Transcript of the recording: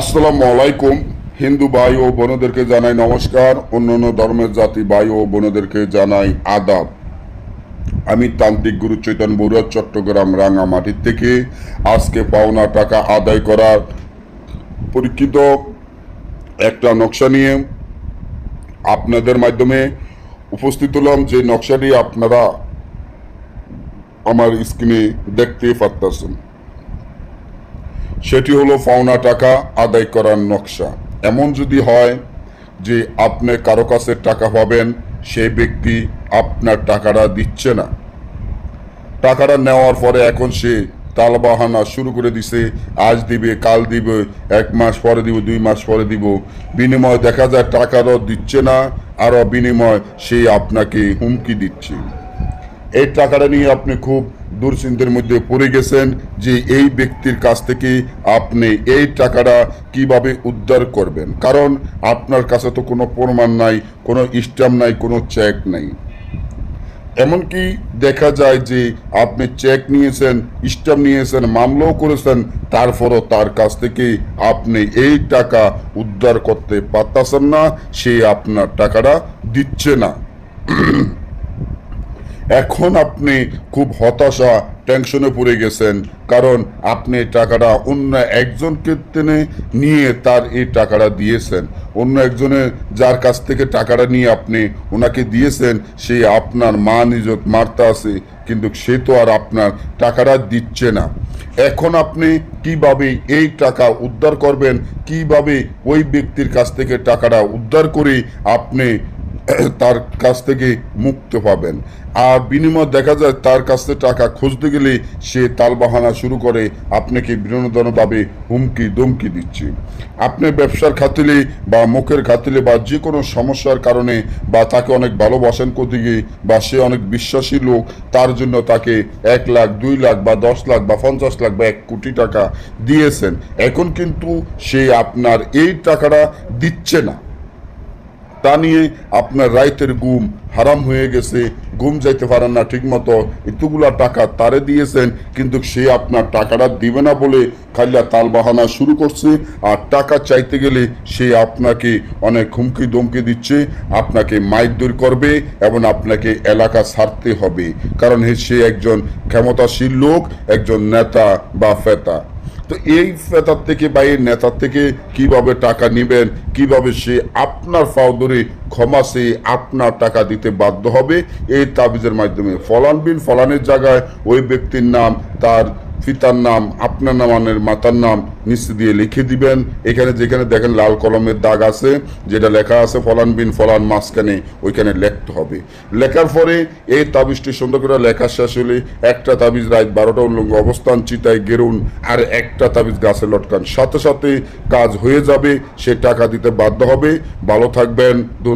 আসসালামু আলাইকুম। হিন্দু ভাই ও বোনদেরকে জানাই নমস্কার। অন্যান্য ধর্মের জাতি ভাই ও বোনদেরকে জানাই আদাব। আমি তান্ত্রিক গুরু চৈতন্য বড়ুয়া, চট্টগ্রাম রাঙামাটির থেকে। আজকে পাওনা টাকা আদায় করার পরীক্ষিত একটা নকশা নিয়ে আপনাদের মাধ্যমে উপস্থিত হলাম। যে নকশাটি আপনারা আমার স্ক্রিনে দেখতে পারতেছেন। সেটি হলো পাওনা টাকা আদায় করার নকশা। এমন যদি হয় যে আপনি কারও কাছে টাকা পাবেন সেই ব্যক্তি আপনার টাকাটা দিচ্ছে না। টাকাটা নেওয়ার পরে এখন সে তালবাহানা শুরু করে দিছে, আজ দিবে, কাল দিবে, এক মাস পরে দিব, দুই মাস পরে দিব। বিনিময় দেখা যায় টাকারও দিচ্ছে না, আরও বিনিময় সে আপনাকে হুমকি দিচ্ছে। এই টাকাটা নিয়ে আপনি খুব দুশ্চিন্তার মধ্যে পড়ে গেছেন যে এই ব্যক্তির কাছ থেকে আপনি এই টাকাটা কীভাবে উদ্ধার করবেন। কারণ আপনার কাছে তো কোনো প্রমাণ নাই, কোনো স্ট্যাম্প নাই, কোনো চেক নাই। এমনকি দেখা যায় যে আপনি চেক নিয়েছেন, স্ট্যাম্প নিয়েছেন, মামলাও করেছেন, তারপরও তার কাছ থেকে আপনি এই টাকা উদ্ধার করতে পারতেছেন না, সে আপনার টাকাটা দিচ্ছে না। এখন আপনি খুব হতাশা টেনশনে পড়ে গেছেন। কারণ আপনি টাকাটা অন্য একজনকে টেনে নিয়ে তার এই টাকাটা দিয়েছেন। অন্য একজনের যার কাছ থেকে টাকাটা নিয়ে আপনি ওনাকে দিয়েছেন, সে আপনার মা নিজত মারতে আছে, কিন্তু সে তো আর আপনার টাকাটা দিচ্ছে না। এখন আপনি কীভাবে এই টাকা উদ্ধার করবেন? কীভাবে ওই ব্যক্তির কাছ থেকে টাকাটা উদ্ধার করে আপনি তার কাছ থেকে মুক্ত পাবেন। আর বিনিময় দেখা যায় তার কাছ থেকে টাকা খুঁজতে গেলে সে তালবাহানা শুরু করে। আপনাকে বিনোদনভাবে হুমকি দমকি দিচ্ছে। আপনি ব্যবসার খাতিলে বা মুখের খাতিলে বা যে কোনো সমস্যার কারণে বা তাকে অনেক ভালোবাসেন গিয়ে বা সে অনেক বিশ্বাসী লোক, তার জন্য তাকে এক লাখ, দুই লাখ বা দশ লাখ বা পঞ্চাশ লাখ বা এক কোটি টাকা দিয়েছেন। এখন কিন্তু সে আপনার এই টাকাটা দিচ্ছে না। তা নিয়ে আপনার রাইতের গুম হারাম হয়ে গেছে। গুম যাইতে পারেন না ঠিকমতো। এতগুলা টাকা তারে দিয়েছেন, কিন্তু সে আপনার টাকাটা দিবে না বলে খালিয়া তাল বাহানা শুরু করছে। আর টাকা চাইতে গেলে সে আপনাকে অনেক হুমকি দমকি দিচ্ছে। আপনাকে মাইদুর করবে এবং আপনাকে এলাকা ছাড়তে হবে। কারণ সে একজন ক্ষমতাশীল লোক, একজন নেতা বা ফেতা। তো এই নেতার থেকে বা এই নেতার থেকে কীভাবে টাকা নেবেন, কীভাবে সে আপনার ফাও ধরে ক্ষমা সে আপনার টাকা দিতে বাধ্য হবে, এই তাবিজের মাধ্যমে। ফলান বিন ফলানের জায়গায় ওই ব্যক্তির নাম তার পিতার নাম, আপনার নামানের মাতার নাম নিচে দিয়ে লিখে দিবেন। এখানে যেখানে দেখেন লাল কলমের দাগ আছে, যেটা লেখা আছে, ফলান বিন ফলান মাঝখানে, ওইখানে লিখতে হবে। লেখার পরে এই তাবিজটি সুন্দর করে লেখা শেষ হলে একটা তাবিজ রাত বারোটা উল্লঙ্গ অবস্থান, চিতায় গেরুন, আর একটা তাবিজ গাছে লটকান। সাথে সাথে কাজ হয়ে যাবে, সে টাকা দিতে বাধ্য হবে। ভালো থাকবেন